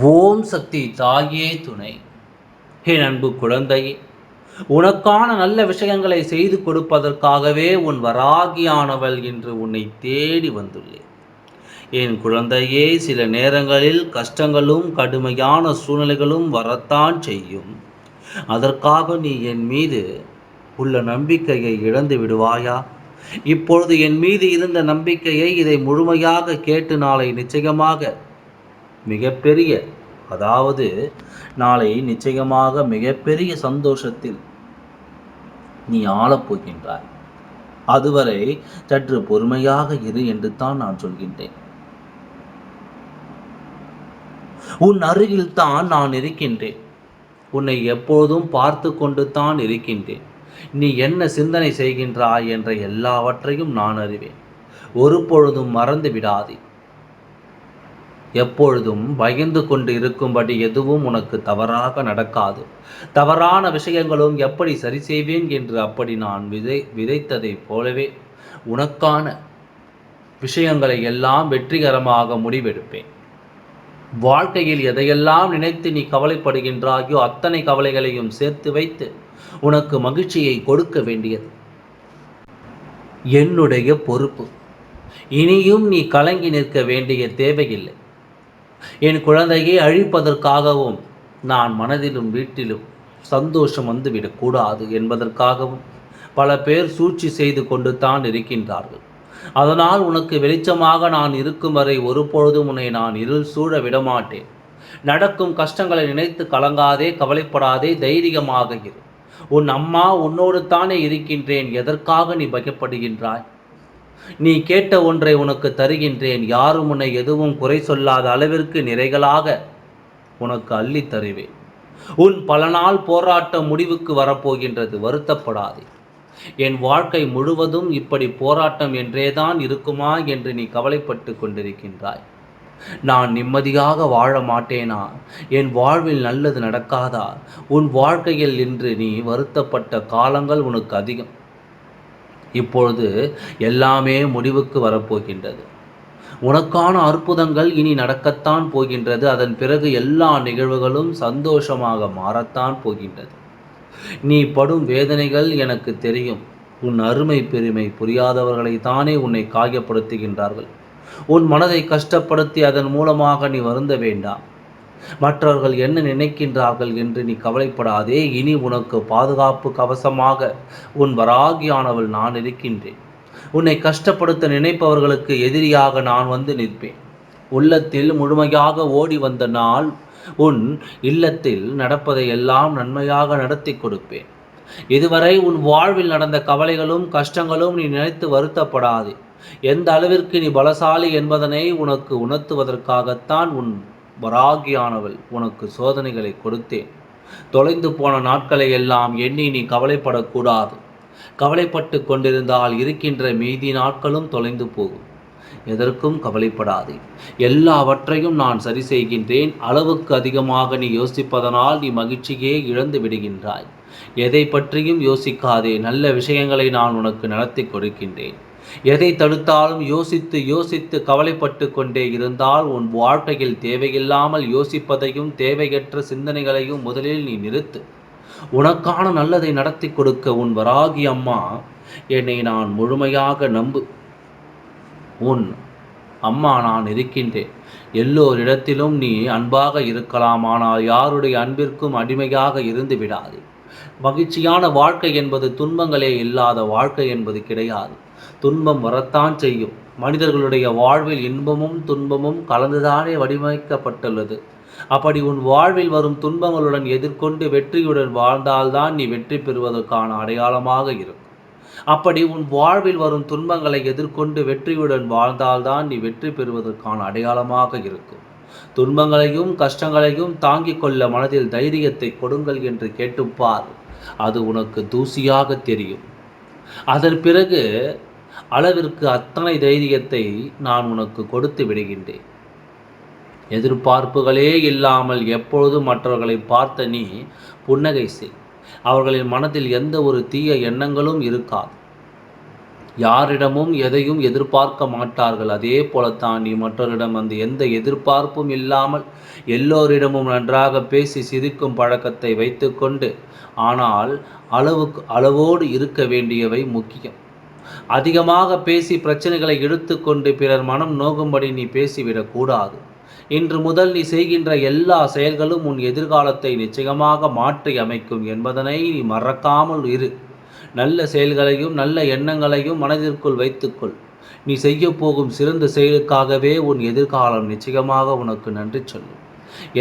ஓம் சக்தி தாயே துணை. என் அன்பு குழந்தையே உனக்கான நல்ல விஷயங்களை செய்து கொடுப்பதற்காகவே உன் வராகியானவள் என்று உன்னை தேடி வந்துள்ளேன். என் குழந்தையே சில நேரங்களில் கஷ்டங்களும் கடுமையான சூழ்நிலைகளும் வரத்தான் செய்யும். அதற்காக நீ என் மீது உள்ள நம்பிக்கையை இழந்து விடுவாயா? இப்பொழுது என் மீது இருந்த நம்பிக்கையை இதை முழுமையாக கேட்டு நாளை நிச்சயமாக மிகப்பெரிய அதாவது நாளை நிச்சயமாக மிகப்பெரிய சந்தோஷத்தில் நீ ஆளப்போகின்றாய் அதுவரை சற்று பொறுமையாக இரு என்று தான் நான் சொல்கின்றேன். உன் அருகில் தான் நான் இருக்கின்றேன். உன்னை எப்போதும் பார்த்து கொண்டு தான் இருக்கின்றேன். நீ என்ன சிந்தனை செய்கின்றாய் என்ற எல்லாவற்றையும் நான் அறிவேன். ஒரு பொழுதும் மறந்து விடாதே. எப்பொழுதும் பயந்து கொண்டு இருக்கும்படி எதுவும் உனக்கு தவறாக நடக்காது. தவறான விஷயங்களும் எப்படி சரி செய்வேன் என்று அப்படி நான் விதை விதைத்ததைப் போலவே உனக்கான விஷயங்களை எல்லாம் வெற்றிகரமாக முடிவெடுப்பேன். வாழ்க்கையில் எதையெல்லாம் நினைத்து நீ கவலைப்படுகின்றாயோ அத்தனை கவலைகளையும் சேர்த்து வைத்து உனக்கு மகிழ்ச்சியை கொடுக்க வேண்டியது. என்னுடைய பொறுப்பு. இனியும் நீ கலங்கி நிற்க வேண்டிய தேவையில்லை. என் குழந்தையை அழிப்பதற்காகவும் நான் மனதிலும் வீட்டிலும் சந்தோஷம் வந்துவிடக்கூடாது என்பதற்காகவும் பல பேர் சூழ்ச்சி செய்து கொண்டு தான் இருக்கின்றார்கள். அதனால் உனக்கு வெளிச்சமாக நான் இருக்கும் வரை ஒருபொழுதும் உன்னை நான் இருள் சூழ விடமாட்டேன். நடக்கும் கஷ்டங்களை நினைத்து கலங்காதே கவலைப்படாதே தைரியமாக இரு. உன் அம்மா உன்னோடு தானே இருக்கின்றேன் எதற்காக நீ பயப்படுகின்றாய்? நீ கேட்ட ஒன்றை உனக்கு தருகின்றேன். யாரும் உன்னை எதுவும் குறை சொல்லாத அளவிற்கு நிறைகளாக உனக்கு அள்ளி தருவேன். உன் பல நாள் போராட்டம் முடிவுக்கு வரப்போகின்றது. வருத்தப்படாதே. என் வாழ்க்கை முழுவதும் இப்படி போராட்டம் என்றேதான் இருக்குமா என்று நீ கவலைப்பட்டு கொண்டிருக்கின்றாய். நான் நிம்மதியாக வாழ மாட்டேனா? என் வாழ்வில் நல்லது நடக்காதா? உன் வாழ்க்கையில் இன்று நீ வருத்தப்பட்ட காலங்கள் உனக்கு அதிகம். இப்பொழுது எல்லாமே முடிவுக்கு வரப்போகின்றது. உனக்கான அற்புதங்கள் இனி நடக்கத்தான் போகின்றது. அதன் பிறகு எல்லா நிகழ்வுகளும் சந்தோஷமாக மாறத்தான் போகின்றது. நீ படும் வேதனைகள் எனக்கு தெரியும். உன் அருமை பெருமை புரியாதவர்களை தானே உன்னை காயப்படுத்துகின்றார்கள். உன் மனதை கஷ்டப்படுத்தி அதன் மூலமாக நீ வருந்த வேண்டாம். மற்றவர்கள் என்ன நினைக்கின்றார்கள் என்று நீ கவலைப்படாதே. இனி உனக்கு பாதுகாப்பு கவசமாக உன் வராகியானவள் நான் இருக்கின்றேன். உன்னை கஷ்டப்படுத்த நினைப்பவர்களுக்கு எதிரியாக நான் வந்து நிற்பேன். உள்ளத்தில் முழுமையாக ஓடி வந்த நாள் உன் இல்லத்தில் நடப்பதை எல்லாம் நன்மையாக நடத்தி கொடுப்பேன். இதுவரை உன் வாழ்வில் நடந்த கவலைகளும் கஷ்டங்களும் நீ நினைத்து வருத்தப்படாதே. எந்த அளவிற்கு நீ பலசாலி என்பதனை உனக்கு உணர்த்துவதற்காகத்தான் உன் வராகியானவள் உனக்கு சோதனைகளை கொடுத்தேன். தொலைந்து போன நாட்களை எல்லாம் எண்ணி நீ கவலைப்படக்கூடாது. கவலைப்பட்டு கொண்டிருந்தால் இருக்கின்ற மீதி நாட்களும் தொலைந்து போகும். எதற்கும் கவலைப்படாதே. எல்லாவற்றையும் நான் சரி செய்கின்றேன். அளவுக்கு அதிகமாக நீ யோசிப்பதனால் நீ மகிழ்ச்சியே இழந்து விடுகின்றாய். எதை பற்றியும் யோசிக்காதே. நல்ல விஷயங்களை நான் உனக்கு நடத்தி கொடுக்கின்றேன். எதை தடுத்தாலும் யோசித்து யோசித்து கவலைப்பட்டு கொண்டே இருந்தால் உன் வாழ்க்கையில் தேவையில்லாமல் யோசிப்பதையும் தேவையற்ற சிந்தனைகளையும் முதலில் நீ நிறுத்து. உனக்கான நல்லதை நடத்தி கொடுக்க உன் வராகி அம்மா என்னை நான் முழுமையாக நம்பு. உன் அம்மா நான் இருக்கின்றேன். எல்லோரிடத்திலும் நீ அன்பாக இருக்கலாம் ஆனால் யாருடைய அன்பிற்கும் அடிமையாக இருந்து விடாது. மகிழ்ச்சியான வாழ்க்கை என்பது துன்பங்களே இல்லாத வாழ்க்கை என்பது கிடையாது. துன்பம் வரத்தான் செய்யும். மனிதர்களுடைய வாழ்வில் இன்பமும் துன்பமும் கலந்துதானே வடிவமைக்கப்பட்டுள்ளது. அப்படி உன் வாழ்வில் வரும் துன்பங்களுடன் எதிர்கொண்டு வெற்றியுடன் வாழ்ந்தால்தான் நீ வெற்றி பெறுவதற்கான அடையாளமாக இருக்கும். அப்படி உன் வாழ்வில் வரும் துன்பங்களை எதிர்கொண்டு வெற்றியுடன் வாழ்ந்தால்தான் நீ வெற்றி பெறுவதற்கான அடையாளமாக இருக்கும். துன்பங்களையும் கஷ்டங்களையும் தாங்கிக் கொள்ள மனதில் தைரியத்தை கொடுங்கள் என்று கேட்டுப்பார். அது உனக்கு தூசியாக தெரியும். அதன் பிறகு அளவிற்கு அத்தனை தைரியத்தை நான் உனக்கு கொடுத்து விடுகின்றேன். எதிர்பார்ப்புகளே இல்லாமல் எப்பொழுதும் மற்றவர்களை பார்த்த நீ புன்னகை செய். அவர்களின் மனதில் எந்த ஒரு தீய எண்ணங்களும் இருக்காது. யாரிடமும் எதையும் எதிர்பார்க்க மாட்டார்கள். அதே போலத்தான் நீ மற்றவரிடம் அந்த எந்த எதிர்பார்ப்பும் இல்லாமல் எல்லோரிடமும் நன்றாக பேசி சிரிக்கும் பழக்கத்தை வைத்துக்கொண்டு ஆனால் அளவுக்கு அளவோடு இருக்க வேண்டியவை முக்கியம். அதிகமாக பேசி பிரச்சனைகளை எடுத்துக்கொண்டு பிறர் மனம் நோகும்படி நீ பேசிவிடக்கூடாது. இன்று முதல் நீ செய்கின்ற எல்லா செயல்களும் உன் எதிர்காலத்தை நிச்சயமாக மாற்றி அமைக்கும் என்பதனை நீ மறக்காமல் இரு. நல்ல செயல்களையும் நல்ல எண்ணங்களையும் மனதிற்குள் வைத்துக்கொள். நீ செய்ய போகும் சிறந்த செயலுக்காகவே உன் எதிர்காலம் நிச்சயமாக உனக்கு நன்றி சொல்லும்.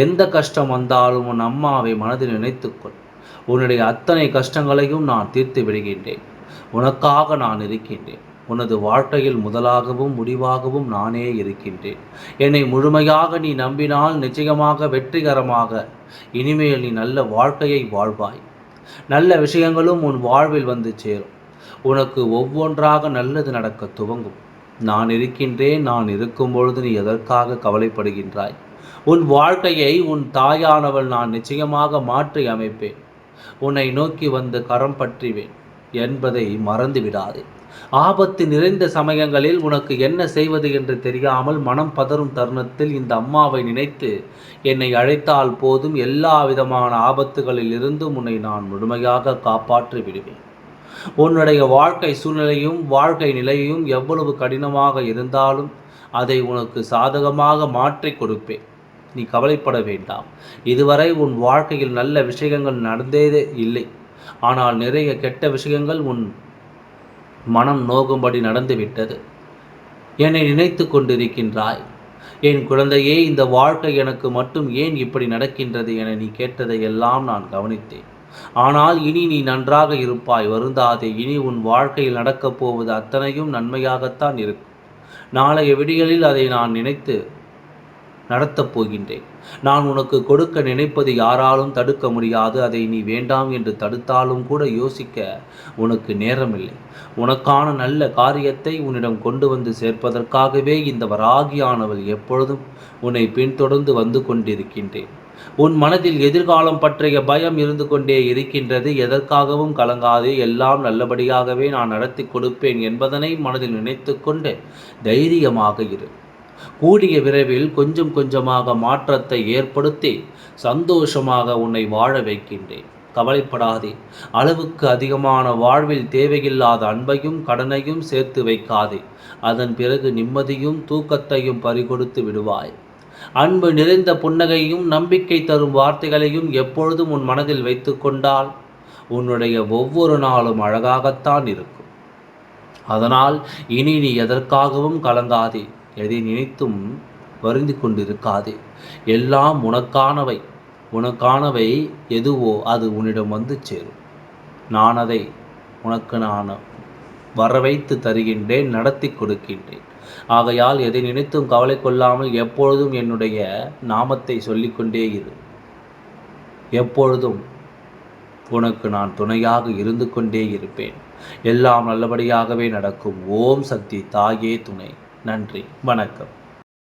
எந்த கஷ்டம் வந்தாலும் உன் அம்மாவை மனதில் நினைத்துக்கொள். உன்னுடைய அத்தனை கஷ்டங்களையும் நான் தீர்த்து விடுகின்றேன். உனக்காக நான் இருக்கின்றேன். உனது வாழ்க்கையில் முதலாகவும் முடிவாகவும் நானே இருக்கின்றேன். என்னை முழுமையாக நீ நம்பினால் நிச்சயமாக வெற்றிகரமாக. இனிமேல் நீ நல்ல வாழ்க்கையை வாழ்வாய். நல்ல விஷயங்களும் உன் வாழ்வில் வந்து சேரும். உனக்கு ஒவ்வொன்றாக நல்லது நடக்க துவங்கும். நான் இருக்கின்றேன் நான் இருக்கும் பொழுது நீ எதற்காக கவலைப்படுகின்றாய்? உன் வாழ்க்கையை உன் தாயானவள் நான் நிச்சயமாக மாற்றி அமைப்பேன். உன்னை நோக்கி வந்து கரம் பற்றிவேன். என்பதை மறந்துவிடாதே. ஆபத்து நிறைந்த சமயங்களில் உனக்கு என்ன செய்வது என்று தெரியாமல் மனம் பதறும் தருணத்தில் இந்த அம்மாவை நினைத்து என்னை அழைத்தால் போதும் எல்லா விதமான ஆபத்துகளில் இருந்தும் உன்னை நான் முழுமையாக காப்பாற்றி விடுவேன். உன்னுடைய வாழ்க்கை சூழ்நிலையும் வாழ்க்கை நிலையும் எவ்வளவு கடினமாக இருந்தாலும் அதை உனக்கு சாதகமாக மாற்றி கொடுப்பேன். நீ கவலைப்பட வேண்டாம். இதுவரை உன் வாழ்க்கையில் நல்ல விஷயங்கள் நடந்ததே இல்லை. ஆனால் நிறைய கெட்ட விஷயங்கள் உன் மனம் நோகும்படி நடந்துவிட்டது. என்னை நினைத்து கொண்டிருக்கின்றாய். என் குழந்தையே இந்த வாழ்க்கை எனக்கு மட்டும் ஏன் இப்படி நடக்கின்றது என நீ கேட்டதை எல்லாம் நான் கவனித்தேன். ஆனால் இனி நீ நன்றாக இருப்பாய் வருந்தாதே. இனி உன் வாழ்க்கையில் நடக்கப் போவது அத்தனையும் நன்மையாகத்தான் இருக்கும். நாளைய விடிகளில் அதை நான் நினைத்து நடத்தப் போகின்றேன். நான் உனக்கு கொடுக்க நினைப்பது யாராலும் தடுக்க முடியாது. அதை நீ வேண்டாம் என்று தடுத்தாலும் கூட யோசிக்க உனக்கு நேரமில்லை. உனக்கான நல்ல காரியத்தை உன்னிடம் கொண்டு வந்து சேர்ப்பதற்காகவே இந்த வராகியானவள் எப்பொழுதும் உன்னை பின்தொடர்ந்து வந்து கொண்டிருக்கின்றேன். உன் மனதில் எதிர்காலம் பற்றிய பயம் இருந்து கொண்டே இருக்கின்றது. எதற்காகவும் கலங்காதே. எல்லாம் நல்லபடியாகவே நான் நடத்தி கொடுப்பேன் என்பதனை மனதில் நினைத்து கொண்டு தைரியமாக இரு. கூடிய விரைவில் கொஞ்சம் கொஞ்சமாக மாற்றத்தை ஏற்படுத்தி சந்தோஷமாக உன்னை வாழ வைக்கின்றேன். கவலைப்படாதே. அளவுக்கு அதிகமான வாழ்வில் தேவையில்லாத அன்பையும் கடனையும் சேர்த்து வைக்காதே. அதன் பிறகு நிம்மதியும் தூக்கத்தையும் பறிகொடுத்து விடுவாய். அன்பு நிறைந்த புன்னகையும் நம்பிக்கை தரும் வார்த்தைகளையும் எப்பொழுதும் உன் மனதில் வைத்து கொண்டால் உன்னுடைய ஒவ்வொரு நாளும் அழகாகத்தான் இருக்கும். அதனால் இனி நீ எதற்காகவும் கலங்காதே. எதை நினைத்தும் வருந்தி கொண்டிருக்காதே. எல்லாம் உனக்கானவை. உனக்கானவை எதுவோ அது உன்னிடம் வந்து சேரும். நான் அதை உனக்கு நான் வர வைத்து தருகின்றேன் நடத்தி கொடுக்கின்றேன். ஆகையால் எதை நினைத்தும் கவலை கொள்ளாமல் எப்பொழுதும் என்னுடைய நாமத்தை சொல்லிக்கொண்டே இரு. எப்பொழுதும் உனக்கு நான் துணையாக இருந்து கொண்டே இருப்பேன். எல்லாம் நல்லபடியாகவே நடக்கும். ஓம் சக்தி தாயே துணை. நன்றி வணக்கம்.